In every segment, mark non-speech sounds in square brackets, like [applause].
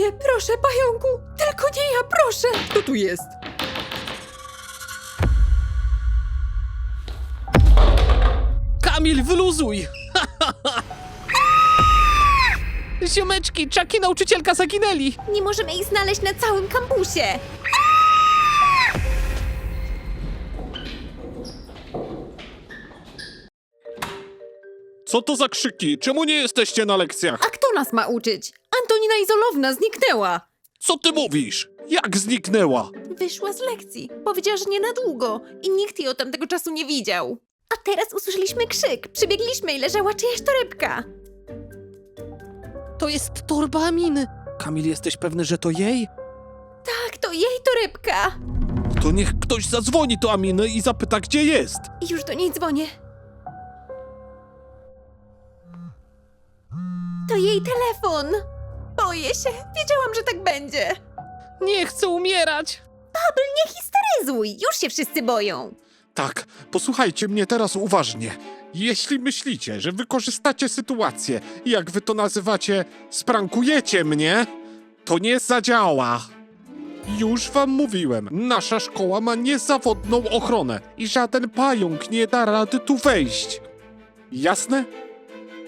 nie, proszę, pająku! Tylko nie ja, proszę! Kto tu jest? Kamil, wyluzuj! [laughs] Ziomeczki, Czaki nauczycielka zaginęli! Nie możemy ich znaleźć na całym kampusie. Co to za krzyki? Czemu nie jesteście na lekcjach? A kto nas ma uczyć? Antonina Izolowna zniknęła! Co ty mówisz? Jak zniknęła? Wyszła z lekcji. Powiedziała, że nie na długo i nikt jej od tamtego czasu nie widział. A teraz usłyszeliśmy krzyk. Przybiegliśmy i leżała czyjaś torebka. To jest torba Aminy. Kamil, jesteś pewny, że to jej? Tak, to jej torebka! To niech ktoś zadzwoni do Aminy i zapyta, gdzie jest. I już do niej dzwonię. To jej telefon. Boję się. Wiedziałam, że tak będzie. Nie chcę umierać! Nie histeryzuj. Już się wszyscy boją. Tak, posłuchajcie mnie teraz uważnie. Jeśli myślicie, że wykorzystacie sytuację i jak wy to nazywacie, sprankujecie mnie, to nie zadziała. Już wam mówiłem, nasza szkoła ma niezawodną ochronę i żaden pająk nie da rady tu wejść. Jasne?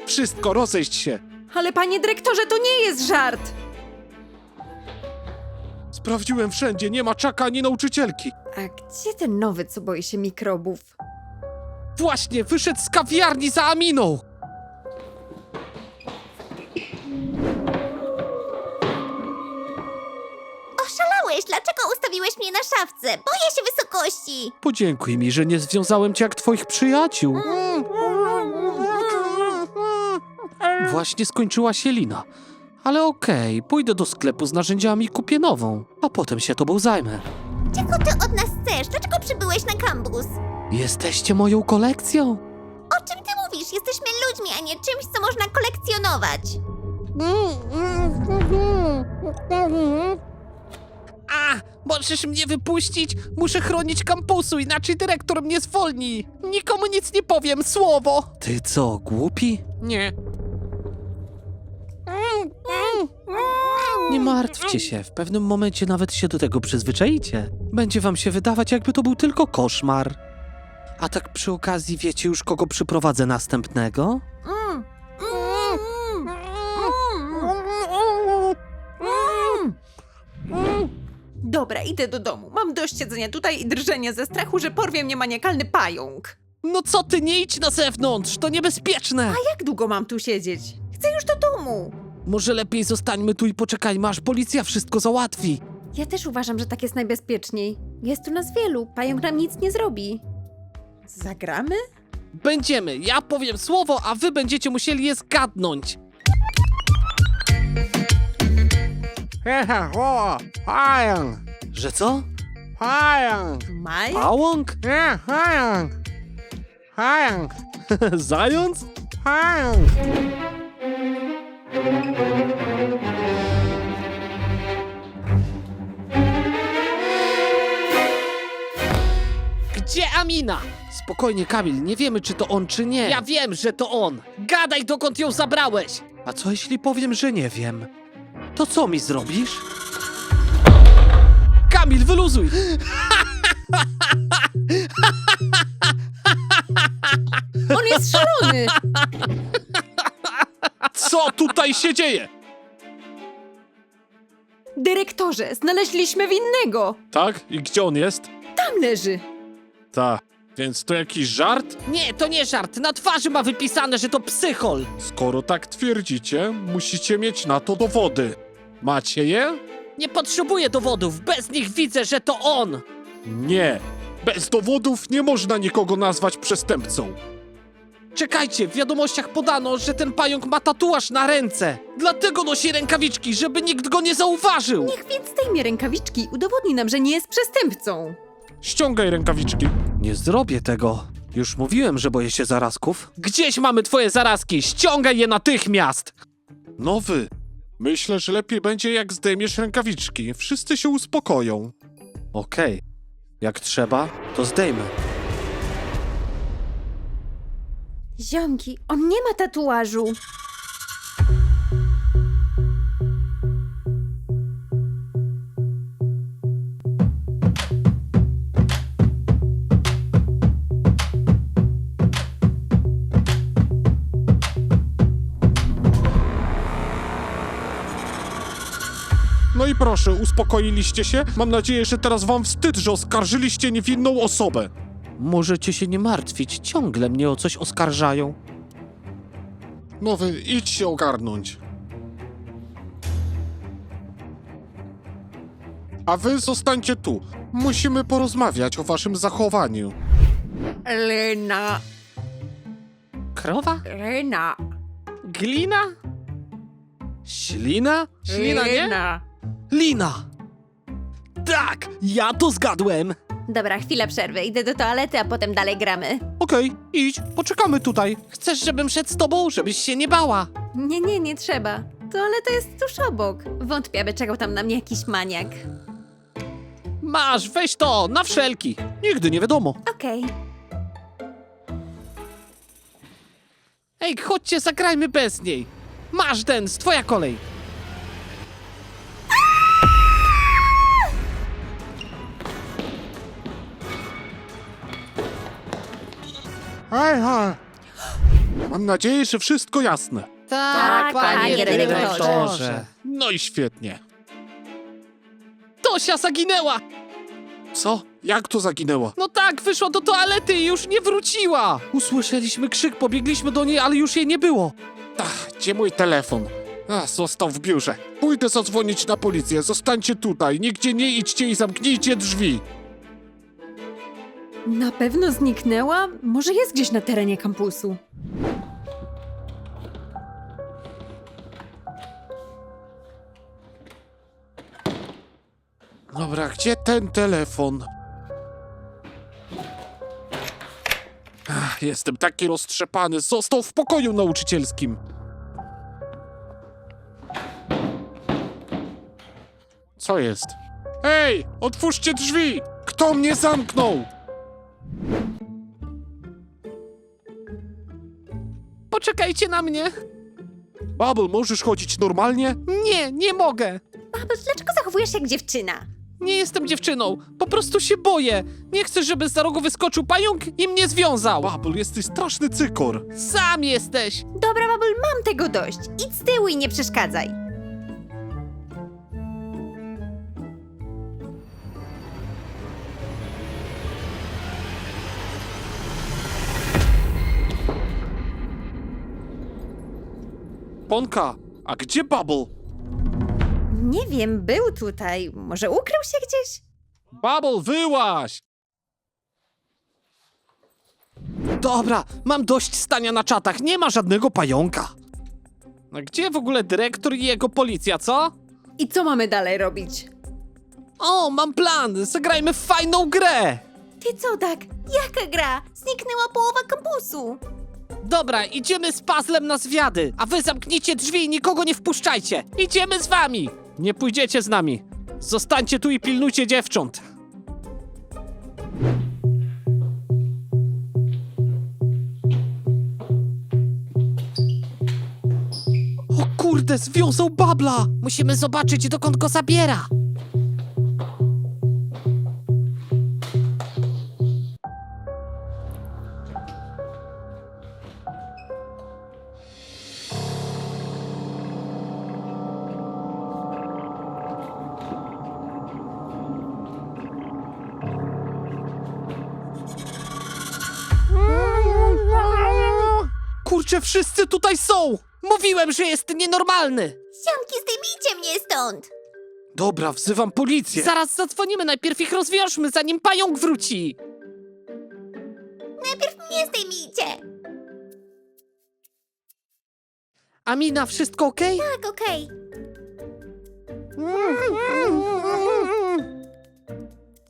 Wszystko, rozejść się. Ale panie dyrektorze, to nie jest żart! Sprawdziłem wszędzie, nie ma czaka ani nauczycielki. A gdzie ten nowy, co boi się mikrobów? Właśnie, wyszedł z kawiarni za Aminą! Oszalałeś. Dlaczego ustawiłeś mnie na szafce? Boję się wysokości. Podziękuj mi, że nie związałem cię jak twoich przyjaciół. Właśnie skończyła się lina. Ale okej, pójdę do sklepu z narzędziami i kupię nową, a potem się tobą zajmę. Czego ty od nas chcesz? Dlaczego przybyłeś na kampus? Jesteście moją kolekcją? O czym ty mówisz? Jesteśmy ludźmi, a nie czymś, co można kolekcjonować. A, możesz mnie wypuścić? Muszę chronić kampusu, inaczej dyrektor mnie zwolni. Nikomu nic nie powiem, słowo. Ty co, głupi? Nie. Nie martwcie się, w pewnym momencie nawet się do tego przyzwyczaicie. Będzie wam się wydawać, jakby to był tylko koszmar. A tak przy okazji wiecie już, kogo przyprowadzę następnego? Dobra, idę do domu. Mam dość siedzenia tutaj i drżenia ze strachu, że porwie mnie maniakalny pająk. No co ty, nie idź na zewnątrz, to niebezpieczne. A jak długo mam tu siedzieć? Chcę już do domu. Może lepiej zostańmy tu i poczekajmy, aż policja wszystko załatwi. Ja też uważam, że tak jest najbezpieczniej. Jest tu nas wielu, pająk nam nic nie zrobi. Zagramy? Będziemy. Ja powiem słowo, a wy będziecie musieli je zgadnąć. Hehe, o, pająk, Że co? pająk, Maj? Pałąk? nie, pająk, pająk, [laughs] Zając? pająk. Gdzie Amina? Spokojnie, Kamil, nie wiemy, czy to on, czy nie. Ja wiem, że to on. Gadaj, dokąd ją zabrałeś. A co jeśli powiem, że nie wiem? To co mi zrobisz? Kamil, wyluzuj! On jest szalony! Co tutaj się dzieje? Dyrektorze, znaleźliśmy winnego! Tak? I gdzie on jest? Tam leży! Ta. Więc to jakiś żart? Nie, to nie żart. Na twarzy ma wypisane, że to psychol. Skoro tak twierdzicie, musicie mieć na to dowody. Macie je? Nie potrzebuję dowodów. Bez nich widzę, że to on. Nie. Bez dowodów nie można nikogo nazwać przestępcą. Czekajcie, w wiadomościach podano, że ten pająk ma tatuaż na ręce. Dlatego nosi rękawiczki, żeby nikt go nie zauważył. Niech więc zdejmie rękawiczki i udowodni nam, że nie jest przestępcą. Ściągaj rękawiczki. Nie zrobię tego. Już mówiłem, że boję się zarazków. Gdzieś mamy twoje zarazki. Ściągaj je natychmiast. Nowy. Myślę, że lepiej będzie jak zdejmiesz rękawiczki. Wszyscy się uspokoją. Okej. Jak trzeba, to zdejmę. Ziomki, on nie ma tatuażu. No i proszę, uspokoiliście się? Mam nadzieję, że teraz wam wstyd, że oskarżyliście niewinną osobę. Możecie się nie martwić, ciągle mnie o coś oskarżają. Nowy, idź się ogarnąć. A wy zostańcie tu. Musimy porozmawiać o waszym zachowaniu. Lena, Krowa? Lena, Glina? Ślina? Ślina, nie? Lena. Lina! Tak, ja to zgadłem. Dobra, chwila przerwy. Idę do toalety, a potem dalej gramy. Okej, idź, poczekamy tutaj. Chcesz, żebym szedł z tobą, żebyś się nie bała. Nie, nie, nie trzeba. Toaleta jest tuż obok. Wątpię, aby czekał tam na mnie jakiś maniak. Masz, weź to, na wszelki. Nigdy nie wiadomo. Okej. Ej, chodźcie, zagrajmy bez niej. Masz, Dens, twoja kolej. Hej, hej. Mam nadzieję, że wszystko jasne. Tak, panie dyrektorze. No i świetnie. Tosia zaginęła. Co? Jak to zaginęła? No tak, wyszła do toalety i już nie wróciła. Usłyszeliśmy krzyk, pobiegliśmy do niej, ale już jej nie było. Ach, gdzie mój telefon? A, został w biurze. Pójdę zadzwonić na policję. Zostańcie tutaj. Nigdzie nie idźcie i zamknijcie drzwi. Na pewno zniknęła? Może jest gdzieś na terenie kampusu. Dobra, gdzie ten telefon? Ach, jestem taki roztrzepany. Został w pokoju nauczycielskim. Co jest? Ej, otwórzcie drzwi! Kto mnie zamknął? Poczekajcie na mnie. Bubble, możesz chodzić normalnie? Nie, nie mogę. Babus, dlaczego zachowujesz się jak dziewczyna? Nie jestem dziewczyną. Po prostu się boję. Nie chcę, żeby z za rogu wyskoczył pająk i mnie związał. Bubble, jesteś straszny cykor. Sam jesteś. Dobra, Babul, mam tego dość. Idź z tyłu i nie przeszkadzaj. Ponka, a gdzie Bubble? Nie wiem, był tutaj. Może ukrył się gdzieś? Bubble, wyłaź! Dobra, mam dość stania na czatach. Nie ma żadnego pająka. A gdzie w ogóle dyrektor i jego policja, co? I co mamy dalej robić? O, mam plan. Zagrajmy w fajną grę. Ty co tak? Jaka gra? Zniknęła połowa kampusu. Dobra, idziemy z puzzlem na zwiady, a wy zamknijcie drzwi i nikogo nie wpuszczajcie. Idziemy z wami. Nie pójdziecie z nami. Zostańcie tu i pilnujcie dziewcząt. O kurde, związał babla! Musimy zobaczyć, dokąd go zabiera. Tutaj są! Mówiłem, że jest nienormalny! Ziomki, zdejmijcie mnie stąd. Dobra, wzywam policję. Zaraz zadzwonimy, najpierw ich rozwiążmy, zanim pająk wróci! Najpierw mnie zdejmijcie. Amina, wszystko okej? Tak, okej.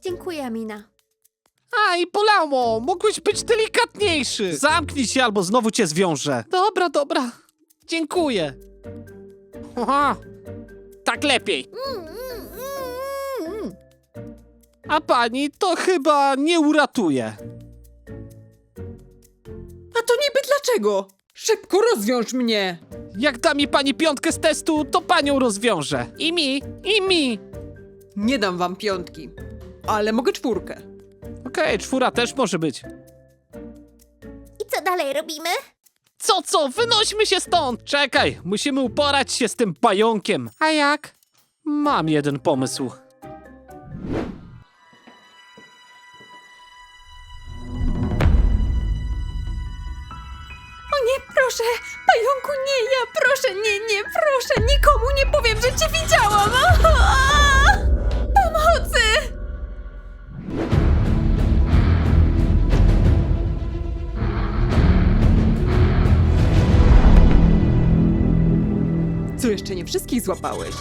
Dziękuję, Amina. A, i bolało! Mogłeś być delikatniejszy! Zamknij się, albo znowu cię zwiążę. Dobra, dobra. Dziękuję. Aha, tak lepiej. A pani to chyba nie uratuje. A to niby dlaczego? Szybko rozwiąż mnie! Jak da mi pani piątkę z testu, to panią rozwiążę. I mi, i mi. Nie dam wam piątki, ale mogę czwórkę. Okej, czwóra też może być. I co dalej robimy? Co, co? Wynośmy się stąd! Czekaj, musimy uporać się z tym pająkiem. A jak? Mam jeden pomysł. O nie, proszę! Pająku, nie ja! Proszę, nie, nie, proszę! Nikomu nie powiem, że cię widziałam! [laughs] Co jeszcze nie wszystkich złapałeś?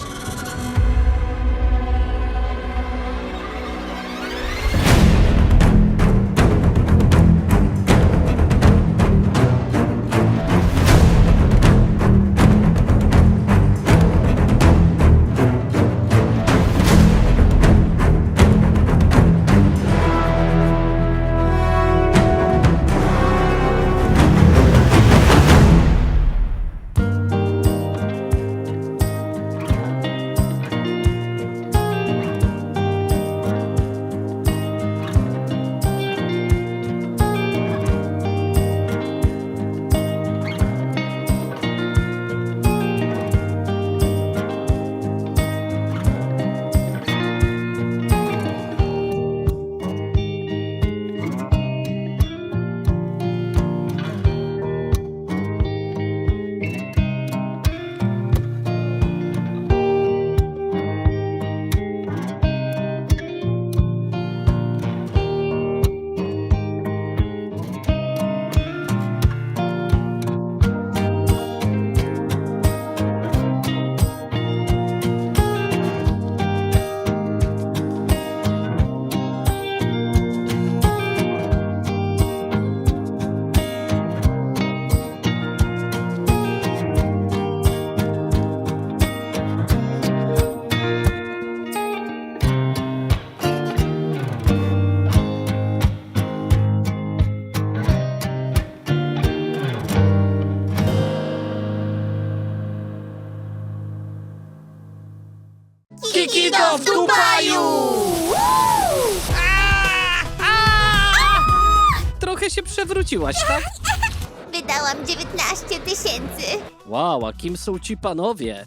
Tak? [laughs] Wydałam 19 tysięcy. Wow, a kim są ci panowie?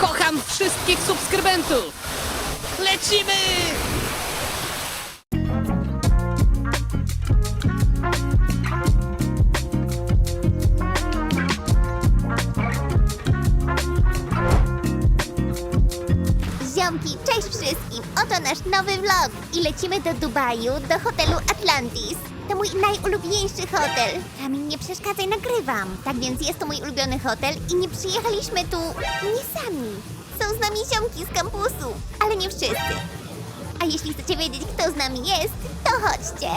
Kocham wszystkich subskrybentów! Lecimy! Ziomki, cześć wszystkim! Oto nasz nowy vlog i lecimy do Dubaju, do hotelu Atlantis. To mój najulubieńszy hotel. Kamil, nie przeszkadzaj, nagrywam. Tak więc jest to mój ulubiony hotel i nie przyjechaliśmy tu nie sami. Są z nami ziomki z kampusu, ale nie wszyscy. A jeśli chcecie wiedzieć, kto z nami jest, to chodźcie.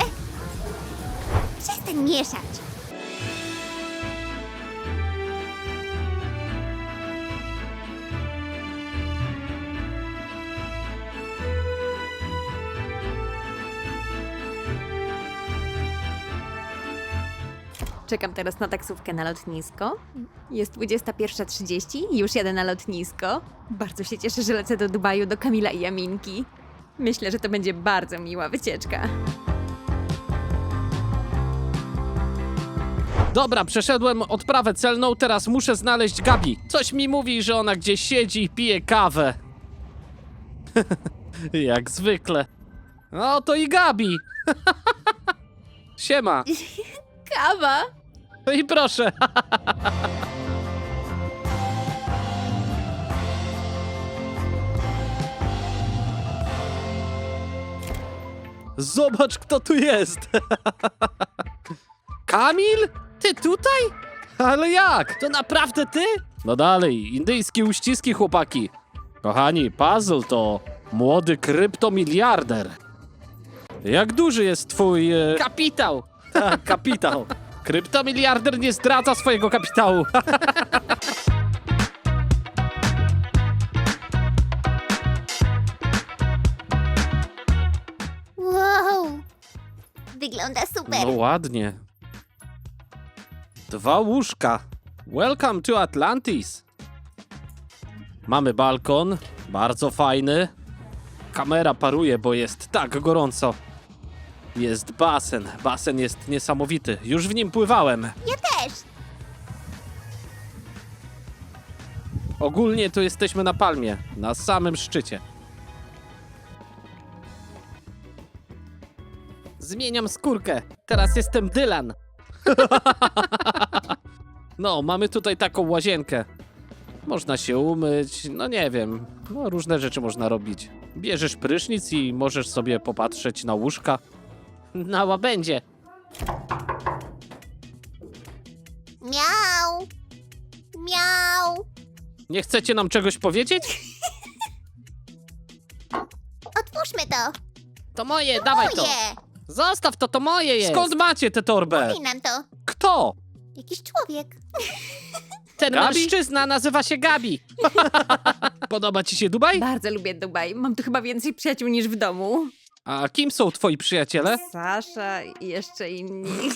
Przestań mieszać. Czekam teraz na taksówkę na lotnisko. Jest 21.30, już jadę na lotnisko. Bardzo się cieszę, że lecę do Dubaju do Kamila i Jaminki. Myślę, że to będzie bardzo miła wycieczka. Dobra, przeszedłem odprawę celną, teraz muszę znaleźć Gabi. Coś mi mówi, że ona gdzieś siedzi i pije kawę. [laughs] Jak zwykle. No to i Gabi. [laughs] Siema. [laughs] Kawa! No i proszę. Zobacz, kto tu jest. Kamil? Ty tutaj? Ale jak? To naprawdę ty? No dalej, indyjskie uściski, chłopaki. Kochani, puzzle to młody kryptomiliarder. Jak duży jest twój... E... Kapitał! Tak, [laughs] kapitał. Kryptomiliarder nie zdradza swojego kapitału. Wow! Wygląda super. No ładnie. Dwa łóżka. Welcome to Atlantis. Mamy balkon, bardzo fajny. Kamera paruje, bo jest tak gorąco. Jest basen. Basen jest niesamowity. Już w nim pływałem. Ja też. Ogólnie to jesteśmy na palmie, na samym szczycie. Zmieniam skórkę. Teraz jestem Dylan. [laughs] no, mamy tutaj taką łazienkę. Można się umyć, no nie wiem, no różne rzeczy można robić. Bierzesz prysznic i możesz sobie popatrzeć na łóżka. Na łabędzie. Miau! Miau! Nie chcecie nam czegoś powiedzieć? Otwórzmy to! To moje, dawaj to. Moje! Zostaw to, to moje jest. Skąd macie tę torbę? Daj nam to! Kto? Jakiś człowiek. Ten Gabi? mężczyzna nazywa się Gabi. [laughs] Podoba ci się Dubaj? Bardzo lubię Dubaj. Mam tu chyba więcej przyjaciół niż w domu. A kim są twoi przyjaciele? Sasza i jeszcze inni. [laughs]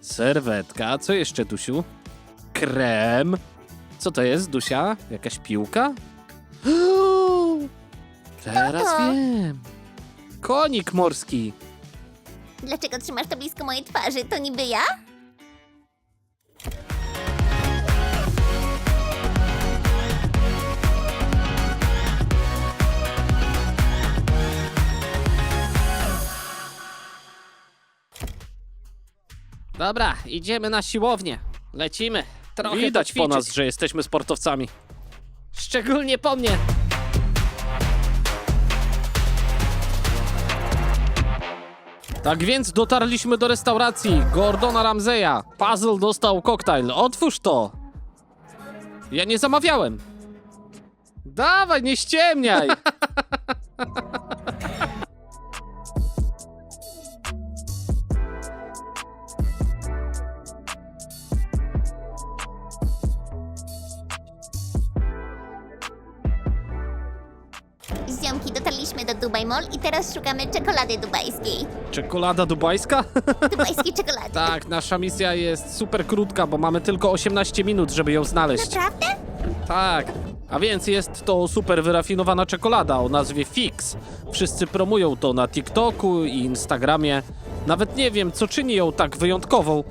Serwetka, co jeszcze, Dusiu? Krem. Co to jest, Dusia? Jakaś piłka? [gasps] Teraz to? wiem. Konik morski. Dlaczego trzymasz to blisko mojej twarzy? To niby ja? Dobra, idziemy na siłownię. Lecimy. Trochę Widać po nas, że jesteśmy sportowcami. Szczególnie po mnie. Tak więc dotarliśmy do restauracji Gordona Ramseya. Puzzle dostał koktajl. Otwórz to. Ja nie zamawiałem. Dawaj, nie ściemniaj. [laughs] Mall i teraz szukamy czekolady dubajskiej. Czekolada dubajska? [laughs] Dubajskiej czekolady. tak, nasza misja jest super krótka, bo mamy tylko 18 minut, żeby ją znaleźć. Naprawdę? Tak. A więc jest to super wyrafinowana czekolada o nazwie Fix. Wszyscy promują to na TikToku i Instagramie. Nawet nie wiem, co czyni ją tak wyjątkową.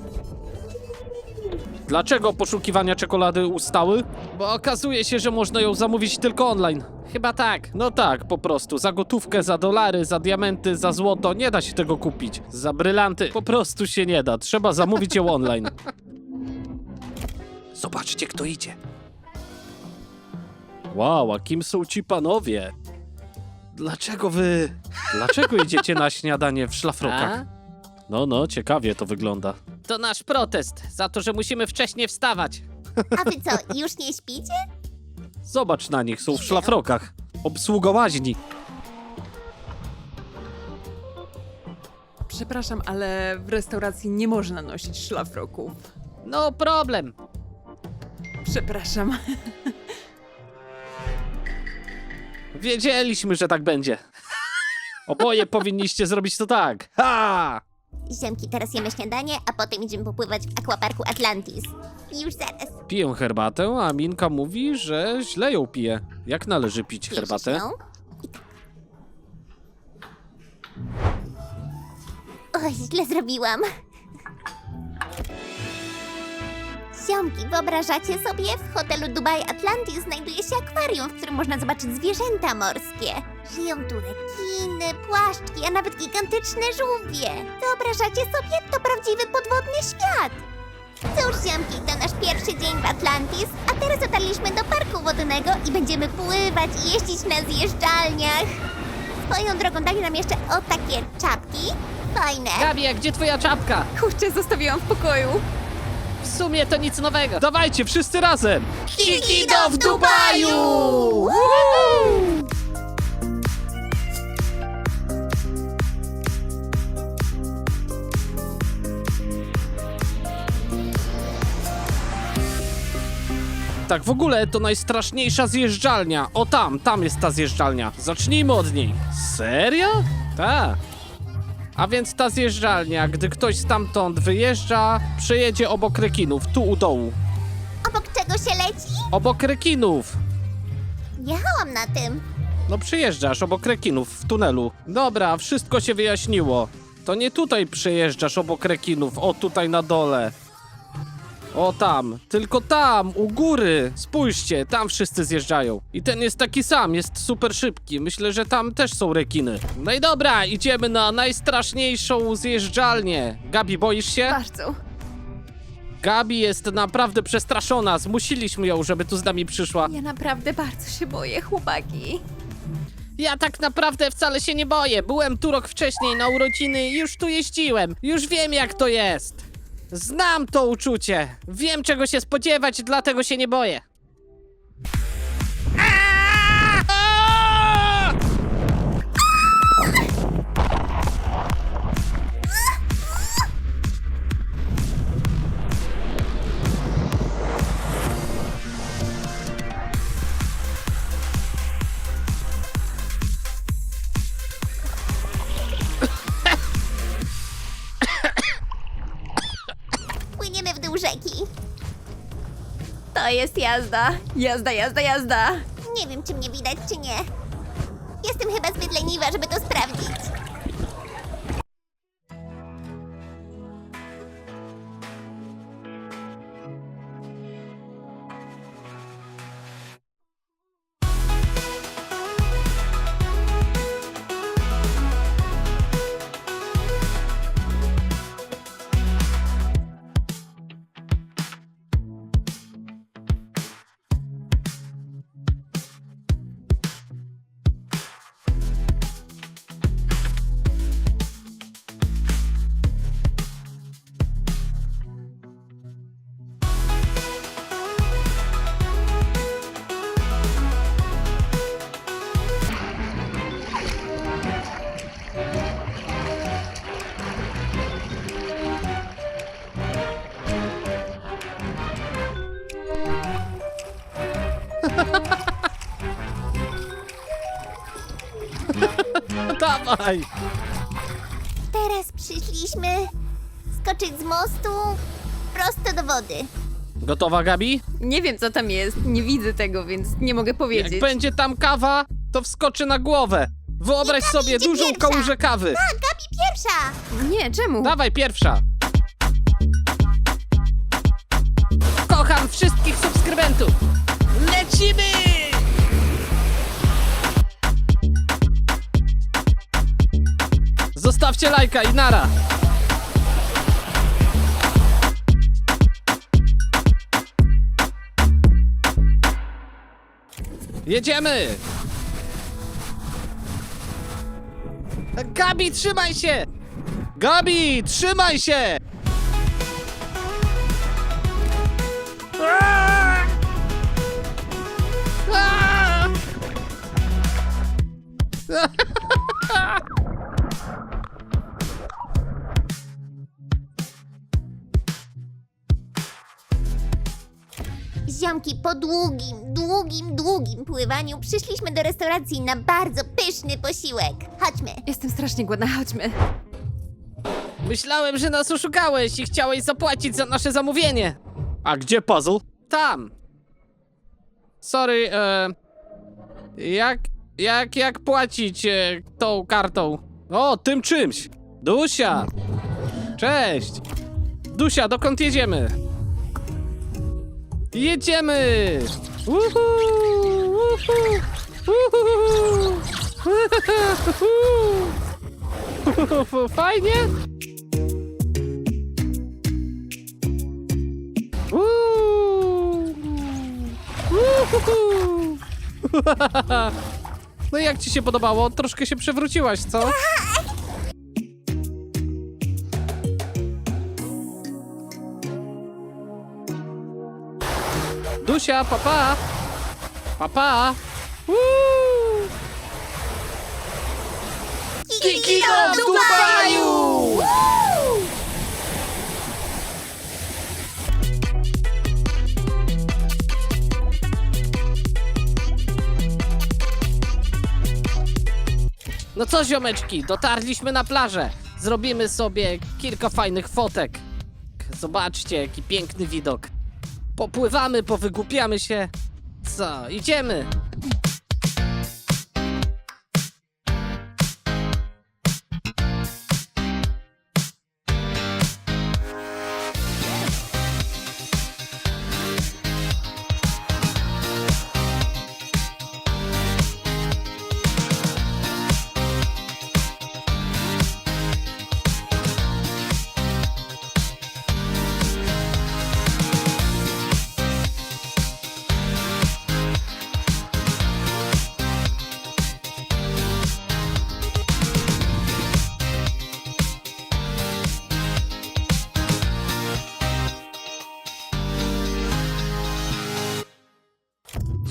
Dlaczego poszukiwania czekolady ustały? Bo okazuje się, że można ją zamówić tylko online. Chyba tak. No tak, po prostu. Za gotówkę, za dolary, za diamenty, za złoto nie da się tego kupić. Za brylanty po prostu się nie da. Trzeba zamówić ją online. [laughs] Zobaczcie, kto idzie. Wow, a kim są ci panowie? Dlaczego wy... Dlaczego idziecie na śniadanie w szlafrokach? No, no, ciekawie to wygląda. To nasz protest za to, że musimy wcześniej wstawać. A wy co, już nie śpicie? Zobacz na nich, są w szlafrokach. Obsługa łaźni. Przepraszam, ale w restauracji nie można nosić szlafroków. No problem. Przepraszam. Wiedzieliśmy, że tak będzie. Oboje powinniście zrobić to tak. Ha! Ziomki, teraz jemy śniadanie, a potem idziemy popływać w akwaparku Atlantis. Już zaraz. Piję herbatę, a Minka mówi, że źle ją pije. Jak należy pić Bierzesz herbatę? ją i tak. Oj, źle zrobiłam. Ziomki, wyobrażacie sobie? W hotelu Dubai Atlantis znajduje się akwarium, w którym można zobaczyć zwierzęta morskie. Żyją tu rekiny, płaszczki, a nawet gigantyczne żółwie. Wyobrażacie sobie? To prawdziwy podwodny świat. Cóż, ziomki, to nasz pierwszy dzień w Atlantis, a teraz dotarliśmy do parku wodnego i będziemy pływać i jeździć na zjeżdżalniach. Swoją drogą dali nam jeszcze o takie czapki. Fajne. Gabi, a gdzie twoja czapka? Kurczę, zostawiłam w pokoju. W sumie to nic nowego. Dawajcie, wszyscy razem! Kikido w Dubaju! Tak w ogóle to najstraszniejsza zjeżdżalnia. O tam, tam jest ta zjeżdżalnia. Zacznijmy od niej. Serio? Tak. A więc ta zjeżdżalnia, gdy ktoś stamtąd wyjeżdża, przejedzie obok rekinów, tu u dołu. Obok czego się leci? Obok rekinów! Jechałam na tym. No przyjeżdżasz obok rekinów w tunelu. Dobra, wszystko się wyjaśniło. To nie tutaj przejeżdżasz obok rekinów, o tutaj na dole. O tam, tylko tam, u góry. Spójrzcie, tam wszyscy zjeżdżają. I ten jest taki sam, jest super szybki. Myślę, że tam też są rekiny. No i dobra, idziemy na najstraszniejszą zjeżdżalnię. Gabi, boisz się? Bardzo. Gabi jest naprawdę przestraszona. Zmusiliśmy ją, żeby tu z nami przyszła. Ja naprawdę bardzo się boję, chłopaki. Ja tak naprawdę wcale się nie boję. Byłem tu rok wcześniej na urodziny i już tu jeździłem. Już wiem, jak to jest. Znam to uczucie. Wiem, czego się spodziewać, dlatego się nie boję. Jest jazda. Jazda, jazda, jazda. Nie wiem, czy mnie widać, czy nie. Jestem chyba zbyt leniwa, żeby to sprawdzić. [laughs] Dawaj! Teraz przyszliśmy skoczyć z mostu prosto do wody. Gotowa, Gabi? Nie wiem, co tam jest. Nie widzę tego, więc nie mogę Jak powiedzieć. będzie tam kawa, to wskoczy na głowę. Wyobraź Gabi sobie idzie dużą pierwsza. kałużę kawy. A, Gabi pierwsza! Nie, czemu? Dawaj, pierwsza. Zostawcie lajka i nara. Jedziemy! Gabi, trzymaj się! Gabi, trzymaj się! Po długim, długim, długim pływaniu przyszliśmy do restauracji na bardzo pyszny posiłek. Chodźmy. Jestem strasznie głodna, chodźmy. Myślałem, że nas oszukałeś i chciałeś zapłacić za nasze zamówienie. A gdzie puzzle? Tam. Sorry, e... Jak, jak, jak płacić e, tą kartą? O, tym czymś. Dusia. Cześć. Dusia, dokąd jedziemy? Jedziemy! Uhu, uhu, uhu. Fajnie? [laughs] No jak ci się podobało? Troszkę się przewróciłaś, co? Dusia, papa! Papa! Uuu. W Dubaju! No co, ziomeczki, dotarliśmy na plażę. Zrobimy sobie kilka fajnych fotek. Zobaczcie, jaki piękny widok. Popływamy, powygłupiamy się. Co, idziemy?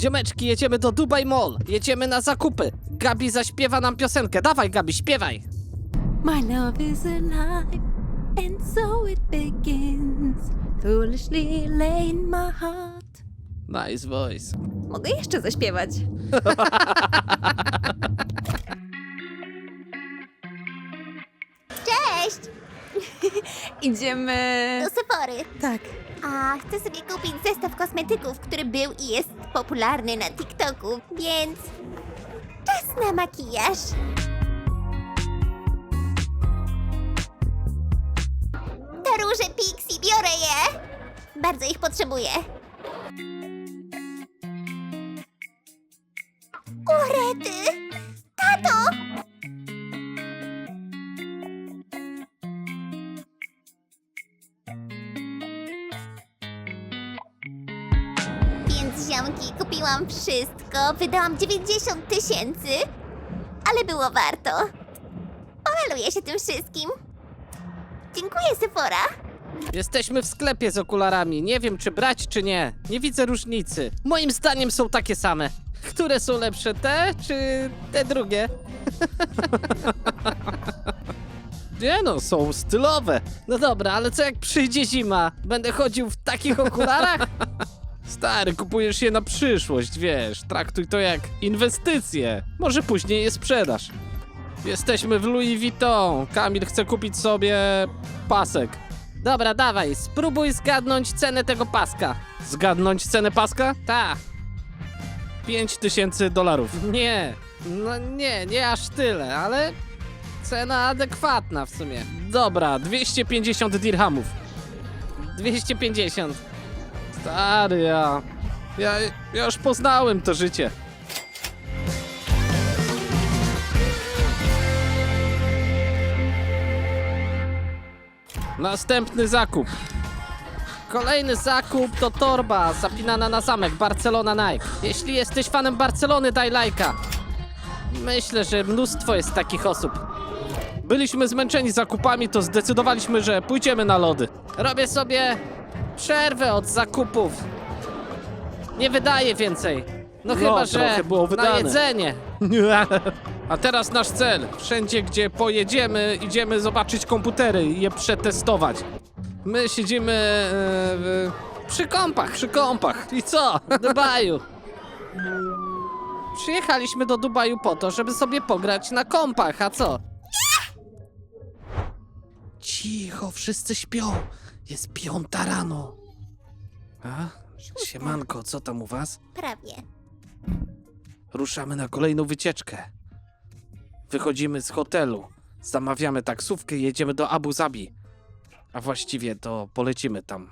Ziomeczki, jedziemy do Dubai Mall. Jedziemy na zakupy. Gabi zaśpiewa nam piosenkę. Dawaj, Gabi, śpiewaj. My love is alive, and so it begins. Foolishly lay in my heart. Nice voice. Mogę jeszcze zaśpiewać. Cześć! [laughs] Idziemy. Do Sephory. Tak. A chcę sobie kupić zestaw kosmetyków, który był i jest popularny na TikToku, więc czas na makijaż. Te róże Pixie, biorę je! Bardzo ich potrzebuję. Urety! Tato! Kupiłam wszystko, wydałam 90 tysięcy, ale było warto. Pomaluję się tym wszystkim. Dziękuję, Sephora. Jesteśmy w sklepie z okularami. Nie wiem, czy brać, czy nie. Nie widzę różnicy. Moim zdaniem są takie same. Które są lepsze, te czy te drugie? [laughs] Nie no, są stylowe. No dobra, ale co jak przyjdzie zima? Będę chodził w takich okularach? Stary, kupujesz je na przyszłość, wiesz. Traktuj to jak inwestycje. Może później je sprzedasz. Jesteśmy w Louis Vuitton. Kamil chce kupić sobie pasek. Dobra, dawaj, spróbuj zgadnąć cenę tego paska. Zgadnąć cenę paska? Ta. 5 tysięcy dolarów. Nie, no nie, nie aż tyle, ale cena adekwatna w sumie. Dobra, 250 dirhamów. 250. Stary, ja, ja, ja już poznałem to życie. Następny zakup. Kolejny zakup to torba zapinana na zamek Barcelona Nike. Jeśli jesteś fanem Barcelony, daj lajka. Myślę, że mnóstwo jest takich osób. Byliśmy zmęczeni zakupami, to zdecydowaliśmy, że pójdziemy na lody. Robię sobie przerwę od zakupów. Nie wydaję więcej. No, chyba, że trochę było na wydane. jedzenie. [laughs] A teraz nasz cel. Wszędzie, gdzie pojedziemy, idziemy zobaczyć komputery i je przetestować. My siedzimy e, w, przy kąpach. Przy kąpach. I co? W Dubaju. Przyjechaliśmy do Dubaju po to, żeby sobie pograć na kąpach, a co? Cicho, wszyscy śpią. Jest piąta rano. A? Siemanko, co tam u was? Prawie. Ruszamy na kolejną wycieczkę. Wychodzimy z hotelu, zamawiamy taksówkę i jedziemy do Abu Zabi. A właściwie to polecimy tam.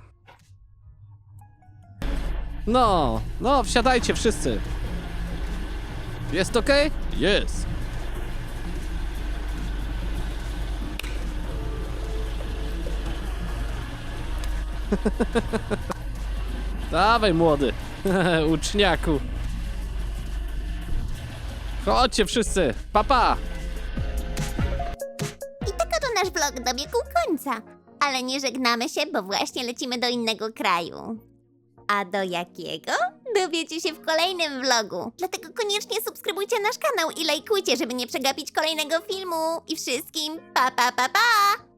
No, no, wsiadajcie wszyscy. Jest ok? Jest. [laughs] Dawaj, młody. [laughs] Uczniaku. Chodźcie wszyscy. Papa. I tak oto nasz vlog dobiegł końca. Ale nie żegnamy się, bo właśnie lecimy do innego kraju. A do jakiego? Dowiecie się w kolejnym vlogu. Dlatego koniecznie subskrybujcie nasz kanał i lajkujcie, żeby nie przegapić kolejnego filmu. I wszystkim pa pa pa pa!